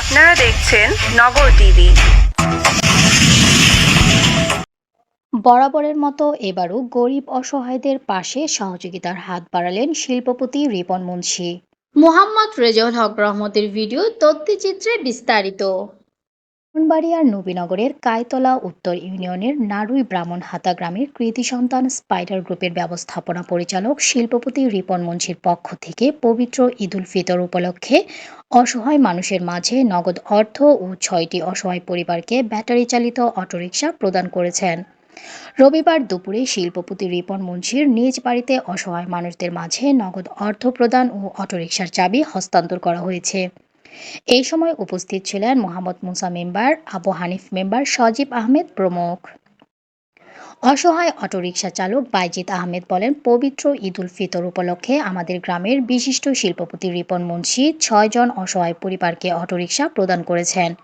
আপনারা দেখছেন নগর টিভি। বরাবরের মতো এবারও গরিব অসহায়দের পাশে সহযোগিতার হাত বাড়ালেন শিল্পপতি রিপন মুন্সি। মোহাম্মদ রেজাউল হক রহমতের ভিডিও তথ্যচিত্রে বিস্তারিত। ব্রাহ্মণবাড়িয়ার নবীনগরের কায়তলা উত্তর ইউনিয়নের নারুই ব্রাহ্মণ হাতা গ্রামের কৃতি সন্তান স্পাইডার গ্রুপের ব্যবস্থাপনা পরিচালক শিল্পপতি রিপন মুন্সির পক্ষ থেকে পবিত্র ঈদুল ফিতর উপলক্ষে অসহায় মানুষের মাঝে নগদ অর্থ ও ছয়টি অসহায় পরিবারকে ব্যাটারি চালিত অটোরিকশা প্রদান করেছেন। রবিবার দুপুরে শিল্পপতি রিপন মুন্সির নিজ বাড়িতে অসহায় মানুষদের মাঝে নগদ অর্থ প্রদান ও অটোরিকশার চাবি হস্তান্তর করা হয়েছে। এই সময় উপস্থিত ছিলেন মোহাম্মদ মুসা মেম্বার, আবু হানিফ মেম্বার, সজীব আহমেদ প্রমুখ। অসহায় অটোরিকশা চালক বাইজিৎ আহমেদ বলেন, পবিত্র ঈদুল ফিতর উপলক্ষে আমাদের গ্রামের বিশিষ্ট শিল্পপতি রিপন মুন্সি ছয়জন অসহায় পরিবারকে অটোরিকশা প্রদান করেছেন।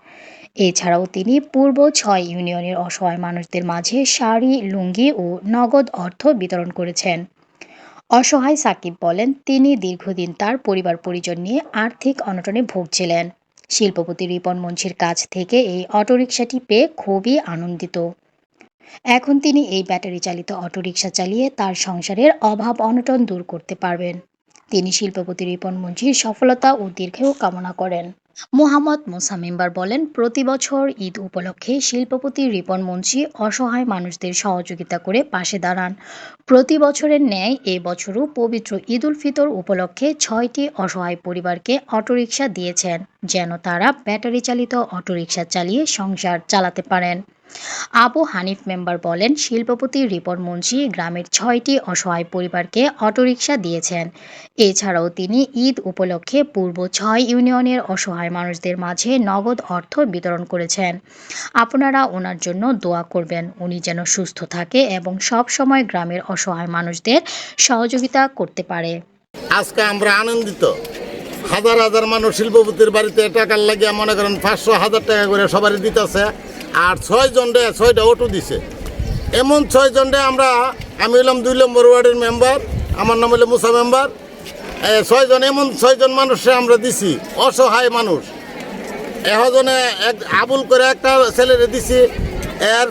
এছাড়াও তিনি পূর্ব ছয় ইউনিয়নের অসহায় মানুষদের মাঝে শাড়ি, লুঙ্গি ও নগদ অর্থ বিতরণ করেছেন। অসহায় সাকিব বলেন, তিনি দীর্ঘদিন তার পরিবার পরিজন নিয়ে আর্থিক অনটনে ভুগছিলেন। শিল্পপতি রিপন মুন্সির কাছ থেকে এই অটোরিকশাটি পেয়ে খুবই আনন্দিত। এখন তিনি এই ব্যাটারি চালিত অটোরিকশা চালিয়ে তার সংসারের অভাব অনটন দূর করতে পারবেন। তিনি শিল্পপতি রিপন মুন্সির সফলতা ও দীর্ঘায়ু কামনা করেন। মোহাম্মদ মুসা মেম্বার বলেন, প্রতি বছর ঈদ উপলক্ষে শিল্পপতি রিপন মুন্সি অসহায় মানুষদের সহযোগিতা করে পাশে দাঁড়ান। প্রতি বছরের ন্যায় এ বছরও পবিত্র উল ফিতর উপলক্ষে ছয়টি অসহায় পরিবারকে অটোরিকশা দিয়েছেন, যেন তারা ব্যাটারি চালিত অটোরিকশা চালিয়ে সংসার চালাতে পারেন। আবু হানিফ মেম্বার বলেন, শিল্পপতি রিপন মুন্সি গ্রামের ছয়টি অসহায় পরিবারকে অটোরিকশা দিয়েছেন। এছাড়াও তিনি ঈদ উপলক্ষে পূর্ব ছয় ইউনিয়নের অসহায় মানুষদের মাঝে নগদ অর্থ বিতরণ করেছেন। আপনারা ওনার জন্য দোয়া করবেন, উনি যেন সুস্থ থাকে এবং সব সময় গ্রামের অসহায় মানুষদের সহযোগিতা করতে পারে। আজকে আমরা আনন্দিত। হাজার হাজার মানুষ শিল্পপতির বাড়িতে টাকার লাগিয়ে মনে করেন পাঁচশো হাজার টাকা করে সবারই দিতেছে। আর ছয় জনডে ছয়টা অটো দিছে। এমন ছয় জনডে আমরা, আমি হলাম দুই নম্বর ওয়ার্ডের মেম্বার, আমার নাম হলো মুসা মেম্বার। ছয়জন এমন ছয়জন মানুষে আমরা দিছি, অসহায় মানুষ। এহজনে এক আবুল করে একটা ছেলেরে দিছি, এর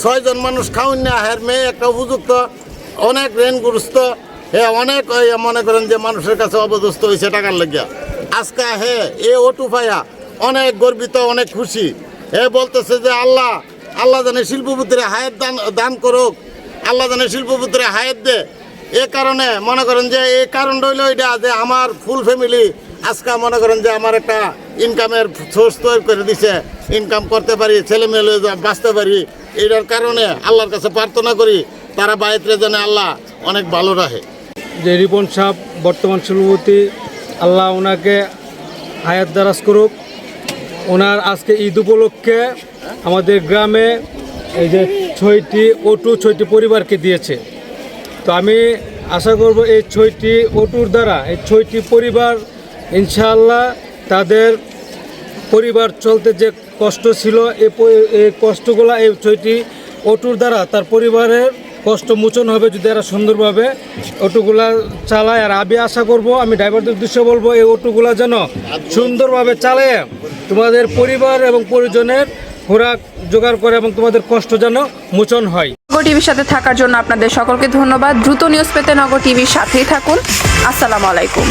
ছয়জন মানুষ খাওয়ান না এর মেয়ে একটা উপযুক্ত, অনেক ঋণগ্রস্ত, হে অনেক মনে করেন যে মানুষের কাছে অবদস্ত হয়েছে টাকার লাগিয়া। আজকে হে, এ ওটু পাইয়া অনেক গর্বিত, অনেক খুশি। হে বলতেছে যে আল্লাহ আল্লাহ জানে শিল্পপুত্রে হায়াত দান দান করুক। আল্লাহ জানে শিল্পপুত্রে হায়াত দে। এ কারণে মনে করেন যে এই কারণ রইল এটা যে আমার ফুল ফ্যামিলি আজকে মনে করেন যে আমার একটা ইনকামের সোর্স তৈরি করে দিছে। ইনকাম করতে পারি ছেলে মেয়ে বাঁচতে পারি, এটার কারণে আল্লাহর কাছে প্রার্থনা করি, তারা বাইরে যেন আল্লাহ অনেক ভালো রাখে। যে রিপন সাহ বর্তমান শিল্পপতি, আল্লাহ ওনাকে হায়াত দারাজ করুক। ওনার আজকে ঈদ উপলক্ষে আমাদের গ্রামে এই যে ছয়টি অটু, ছয়টি পরিবারকে দিয়েছে। তো আমি আশা করব এই ছয়টি অটুর দ্বারা, এই ছয়টি পরিবার ইনশাআল্লাহ তাদের পরিবার চলতে যে কষ্ট ছিল, এই এই কষ্টগুলো এই ছয়টি অটুর দ্বারা তার পরিবারের কষ্ট মোচন হবে যদি এরা সুন্দরভাবে অটোগুলা চালায়। আর আমি আশা করব, আমি ড্রাইভারদের উদ্দেশ্যে বলব, এই অটোগুলা যেন সুন্দরভাবে চালায়। তোমাদের পরিবার এবং পরিজনের খোরাক জোগাড় করে এবং তোমাদের কষ্ট যেন মোচন হয়। নগর টিভির সাথে থাকার জন্য আপনাদের সকলকে ধন্যবাদ। দ্রুত নিউজ পেতে নগর টিভির সাথেই থাকুন। আসসালামু আলাইকুম।